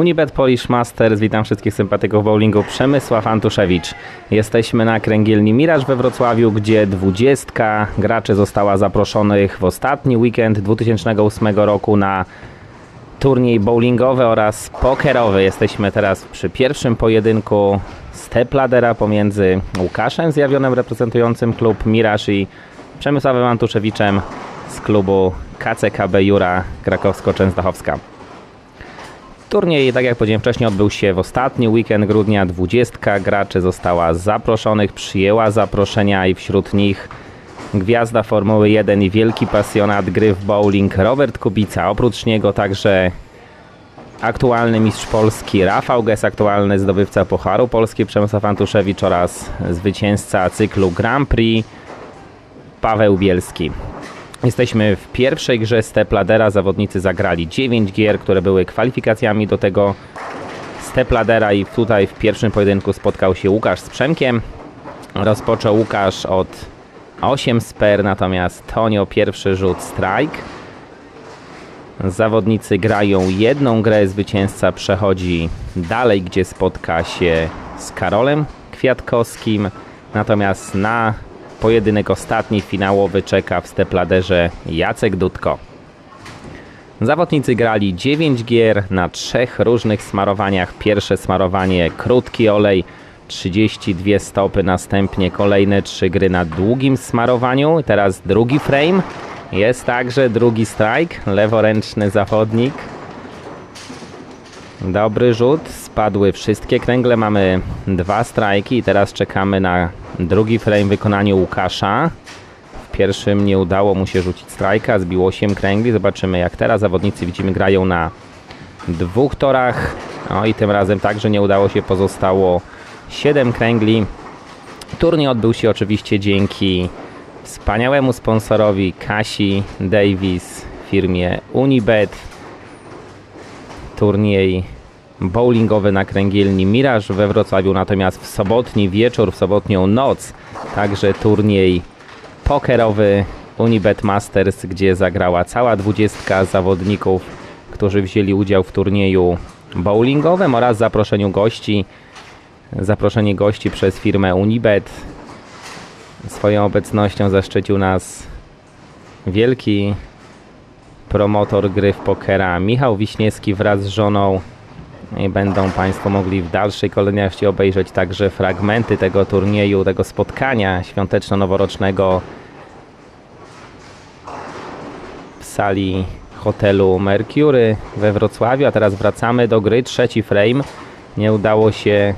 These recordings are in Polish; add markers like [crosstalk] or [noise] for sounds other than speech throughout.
Unibet Polish Masters, witam wszystkich sympatyków bowlingu, Przemysław Antuszewicz. Jesteśmy na kręgielni Miraż we Wrocławiu, gdzie dwudziestka graczy została zaproszonych w ostatni weekend 2008 roku na turniej bowlingowy oraz pokerowy. Jesteśmy teraz przy pierwszym pojedynku stepladera pomiędzy Łukaszem Zjawionem reprezentującym klub Miraż i Przemysławem Antuszewiczem z klubu KCKB Jura Krakowsko-Częstochowska. Turniej, tak jak powiedziałem wcześniej, odbył się w ostatni weekend grudnia. 20 graczy została zaproszonych, przyjęła zaproszenia i wśród nich gwiazda Formuły 1 i wielki pasjonat gry w bowling Robert Kubica. Oprócz niego także aktualny mistrz Polski Rafał Ges, aktualny zdobywca Pucharu Polski Przemysław Antuszewicz oraz zwycięzca cyklu Grand Prix Paweł Bielski. Jesteśmy w pierwszej grze Stepladera. Zawodnicy zagrali 9 gier, które były kwalifikacjami do tego Stepladera i tutaj w pierwszym pojedynku spotkał się Łukasz z Przemkiem. Rozpoczął Łukasz od 8 sper, natomiast Tonio pierwszy rzut strike. Zawodnicy grają jedną grę, zwycięzca przechodzi dalej, gdzie spotka się z Karolem Kwiatkowskim. Natomiast na Pojedynek ostatni, finałowy czeka w stepladerze Jacek Dudko. Zawodnicy grali 9 gier na trzech różnych smarowaniach. Pierwsze smarowanie krótki olej, 32 stopy, następnie kolejne trzy gry na długim smarowaniu. Teraz drugi frame. Jest także drugi strike, leworęczny zawodnik. Dobry rzut, spadły wszystkie kręgle, mamy dwa strajki i teraz czekamy na drugi frame w wykonaniu Łukasza. W pierwszym nie udało mu się rzucić strajka, zbił 8 kręgli. Zobaczymy jak teraz zawodnicy widzimy grają na dwóch torach. No i tym razem także nie udało się, pozostało 7 kręgli. Turniej odbył się oczywiście dzięki wspaniałemu sponsorowi Kasi Davis firmie Unibet. Turniej bowlingowy na kręgielni Miraż we Wrocławiu, natomiast w sobotni wieczór, w sobotnią noc także turniej pokerowy Unibet Masters, gdzie zagrała cała dwudziestka zawodników, którzy wzięli udział w turnieju bowlingowym oraz zaproszeniu gości. Zaproszenie gości przez firmę Unibet. Swoją obecnością zaszczycił nas wielki promotor gry w pokera Michał Wiśniewski wraz z żoną i będą Państwo mogli w dalszej kolejności obejrzeć także fragmenty tego turnieju, tego spotkania świąteczno-noworocznego w sali hotelu Mercury we Wrocławiu. A teraz wracamy do gry. Trzeci frame. Nie udało się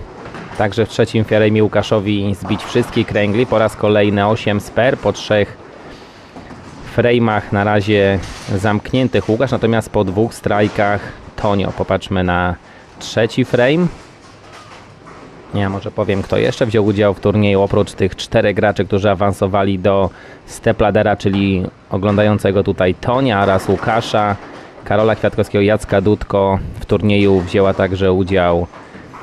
także w trzecim frame'ie Łukaszowi zbić wszystkich kręgli. Po raz kolejny 8 sper po trzech frame'ach na razie zamkniętych Łukasz, natomiast po dwóch strajkach Tonio. Popatrzmy na trzeci frame. Ja może powiem, kto jeszcze wziął udział w turnieju, oprócz tych czterech graczy, którzy awansowali do Stepladera, czyli oglądającego tutaj Tonia oraz Łukasza, Karola Kwiatkowskiego, Jacka Dudko. W turnieju wzięła także udział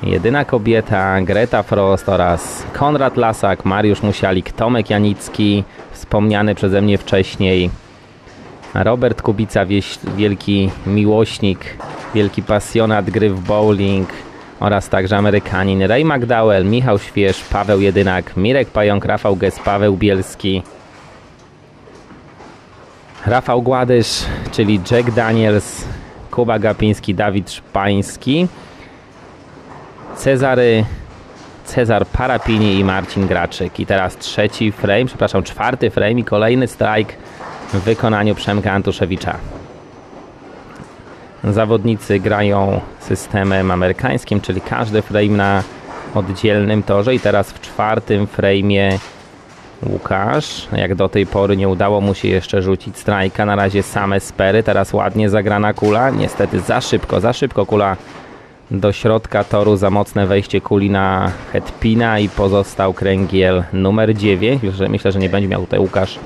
jedyna kobieta Greta Frost oraz Konrad Lasak, Mariusz Musialik, Tomek Janicki, wspomniany przeze mnie wcześniej, Robert Kubica, wielki miłośnik wielki pasjonat gry w bowling oraz także Amerykanin Ray McDowell, Michał Śwież, Paweł Jedynak, Mirek Pająk, Rafał Ges, Paweł Bielski, Rafał Gładysz, czyli Jack Daniels, Kuba Gapiński, Dawid Szpański, Cezary, Cezar Parapini i Marcin Graczyk. I teraz trzeci frame, przepraszam, czwarty frame i kolejny strike w wykonaniu Przemka Antuszewicza. Zawodnicy grają systemem amerykańskim, czyli każdy frame na oddzielnym torze. I teraz w czwartym frame'ie Łukasz, jak do tej pory nie udało mu się jeszcze rzucić strajka, na razie same spery, teraz ładnie zagrana kula, niestety za szybko, za szybko kula do środka toru, za mocne wejście kuli na headpina i pozostał kręgiel numer 9, myślę, że nie będzie miał tutaj Łukasz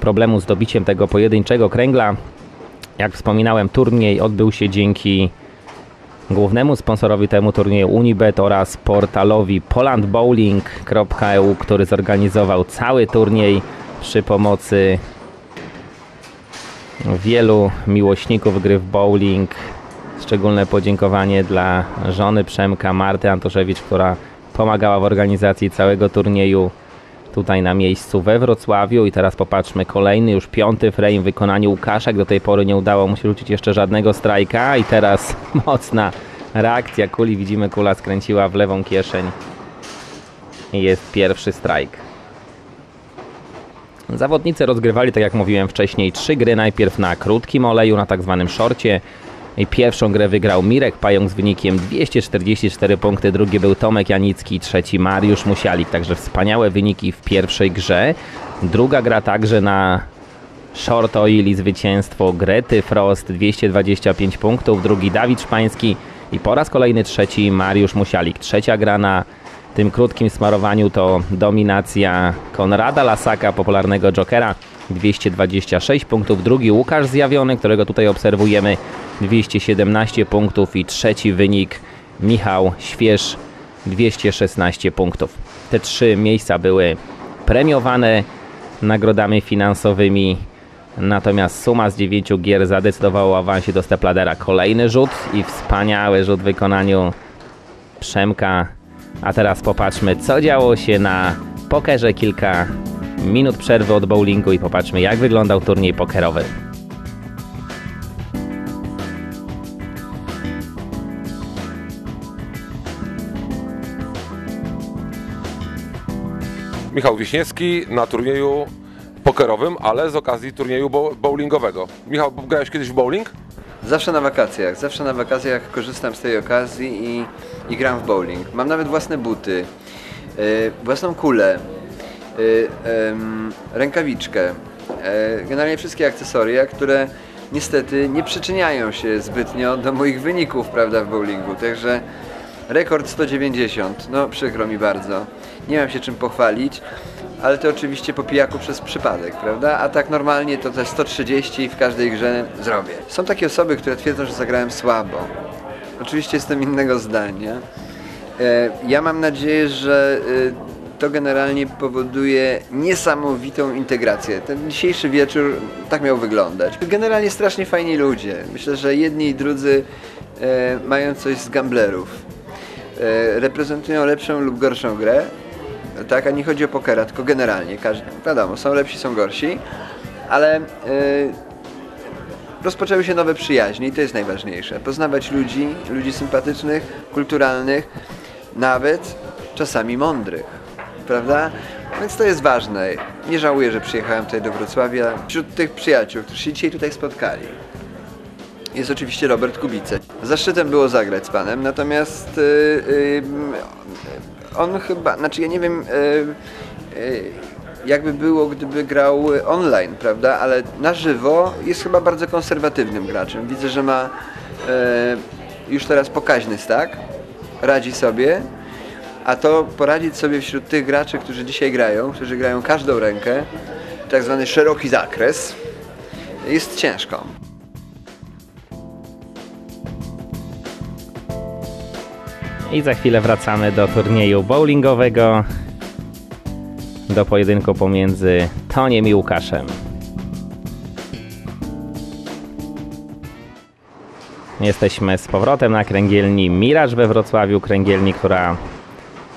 problemu z dobiciem tego pojedynczego kręgla. Jak wspominałem, turniej odbył się dzięki głównemu sponsorowi temu turnieju Unibet oraz portalowi polandbowling.eu, który zorganizował cały turniej przy pomocy wielu miłośników gry w bowling, Szczególne podziękowanie dla żony Przemka, Marty Antoszewicz, która pomagała w organizacji całego turnieju tutaj na miejscu we Wrocławiu. I teraz popatrzmy, kolejny już piąty frame w wykonaniu Łukaszek. Do tej pory nie udało mu się rzucić jeszcze żadnego strajka i teraz [laughs] mocna reakcja kuli. Widzimy, kula skręciła w lewą kieszeń i jest pierwszy strajk. Zawodnicy rozgrywali, tak jak mówiłem wcześniej, trzy gry. Najpierw na krótkim oleju, na tak zwanym szorcie. Pierwszą grę wygrał Mirek Pająk z wynikiem 244 punkty. Drugi był Tomek Janicki, trzeci Mariusz Musialik. Także wspaniałe wyniki w pierwszej grze. Druga gra także na short oil i zwycięstwo Grety Frost 225 punktów. Drugi Dawid Szpański i po raz kolejny trzeci Mariusz Musialik. Trzecia gra na tym krótkim smarowaniu to dominacja Konrada Lasaka, popularnego Jokera. 226 punktów. Drugi Łukasz Zjawiony, którego tutaj obserwujemy. 217 punktów i trzeci wynik Michał Śwież 216 punktów. Te trzy miejsca były premiowane nagrodami finansowymi, natomiast suma z dziewięciu gier zadecydowała o awansie do Stepladera. Kolejny rzut i wspaniały rzut w wykonaniu Przemka. A teraz popatrzmy, co działo się na pokerze. Kilka minut przerwy od bowlingu i popatrzmy, jak wyglądał turniej pokerowy. Michał Wiśniewski na turnieju pokerowym, ale z okazji turnieju bo- bowlingowego. Michał, grałeś kiedyś w bowling? Zawsze na wakacjach, zawsze na wakacjach korzystam z tej okazji i, i gram w bowling. Mam nawet własne buty, yy, własną kulę, yy, em, rękawiczkę, yy, generalnie wszystkie akcesoria, które niestety nie przyczyniają się zbytnio do moich wyników, prawda, w bowlingu. Także rekord 190, no przykro mi bardzo. Nie mam się czym pochwalić, ale to oczywiście po pijaku przez przypadek, prawda? A tak normalnie to te 130 w każdej grze zrobię. Są takie osoby, które twierdzą, że zagrałem słabo. Oczywiście jestem innego zdania. E, Ja mam nadzieję, że e, to generalnie powoduje niesamowitą integrację. Ten dzisiejszy wieczór tak miał wyglądać. Generalnie strasznie fajni ludzie. Myślę, że jedni i drudzy e, mają coś z gamblerów. E, Reprezentują lepszą lub gorszą grę, tak, a nie chodzi o pokera, tylko generalnie, każdy, wiadomo, są lepsi, są gorsi, ale e, rozpoczęły się nowe przyjaźnie i to jest najważniejsze. Poznawać ludzi, ludzi sympatycznych, kulturalnych, nawet czasami mądrych, prawda? Więc to jest ważne. Nie żałuję, że przyjechałem tutaj do Wrocławia. Wśród tych przyjaciół, którzy się dzisiaj tutaj spotkali, jest oczywiście Robert Kubice. Zaszczytem było zagrać z panem, natomiast y, y, on chyba, znaczy ja nie wiem y, y, jakby było, gdyby grał online, prawda, ale na żywo jest chyba bardzo konserwatywnym graczem. Widzę, że ma y, już teraz pokaźny stack, radzi sobie, a to poradzić sobie wśród tych graczy, którzy dzisiaj grają, którzy grają każdą rękę, tak zwany szeroki zakres, jest ciężko. I za chwilę wracamy do turnieju bowlingowego, do pojedynku pomiędzy Toniem i Łukaszem. Jesteśmy z powrotem na kręgielni Miraż we Wrocławiu, kręgielni, która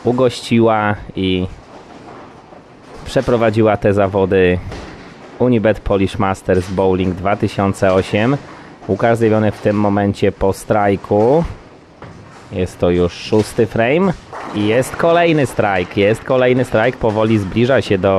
ugościła i przeprowadziła te zawody Unibet Polish Masters Bowling 2008. Łukasz zjawiony w tym momencie po strajku. Jest to już szósty frame i jest kolejny strajk. Jest kolejny strajk, powoli zbliża się do